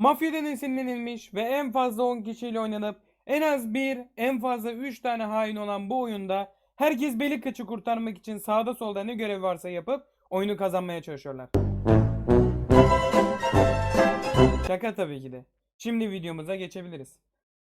Mafyadan esinlenilmiş ve en fazla 10 kişiyle oynanıp en az 1, en fazla 3 tane hain olan bu oyunda herkes Belikkaç'ı kurtarmak için sağda solda ne görev varsa yapıp oyunu kazanmaya çalışıyorlar. Şaka tabii ki de. Şimdi videomuza geçebiliriz.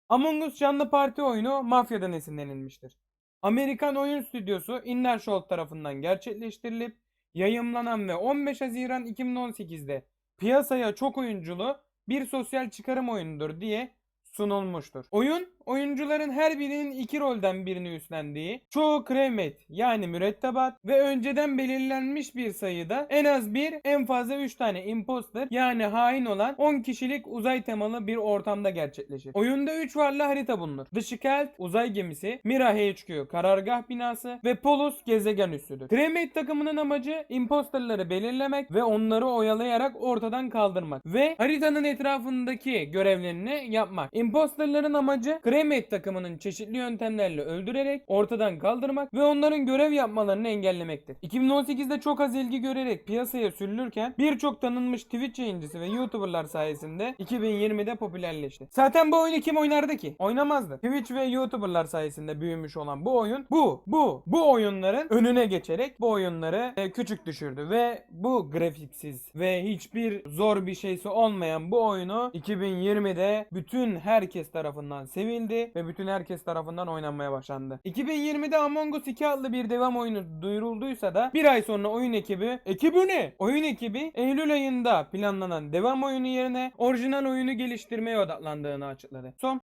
Among Us canlı parti oyunu mafyadan esinlenilmiştir. Amerikan oyun stüdyosu Innershow tarafından gerçekleştirilip yayımlanan ve 15 Haziran 2018'de piyasaya çok oyunculu bir sosyal çıkarım oyunudur diye sunulmuştur. Oyun, oyuncuların her birinin iki rolden birini üstlendiği, çoğu crewmate yani mürettebat ve önceden belirlenmiş bir sayıda en az bir, en fazla 3 tane imposter yani hain olan 10 kişilik uzay temalı bir ortamda gerçekleşir. Oyunda 3 varlı harita bulunur. The Skeld uzay gemisi, Mira HQ karargah binası ve Polus gezegen üssüdür. Crewmate takımının amacı imposterları belirlemek ve onları oyalayarak ortadan kaldırmak ve haritanın etrafındaki görevlerini yapmak. Imposterların amacı Crewmate takımının çeşitli yöntemlerle öldürerek ortadan kaldırmak ve onların görev yapmalarını engellemektir. 2018'de çok az ilgi görerek piyasaya sürülürken birçok tanınmış Twitch yayıncısı ve YouTuberlar sayesinde 2020'de popülerleşti. Zaten bu oyunu kim oynardı ki? Oynamazdı. Twitch ve YouTuberlar sayesinde büyümüş olan bu oyun bu, bu, bu oyunların önüne geçerek bu oyunları e, küçük düşürdü ve bu grafiksiz ve hiçbir zor bir şeysi olmayan bu oyunu 2020'de bütün herkes tarafından sevildi ve bütün herkes tarafından oynanmaya başlandı. 2020'de Among Us 2 adlı bir devam oyunu duyurulduysa da bir ay sonra oyun ekibi, ekibi ne? Oyun ekibi Eylül ayında planlanan devam oyunu yerine orijinal oyunu geliştirmeye odaklandığını açıkladı. Son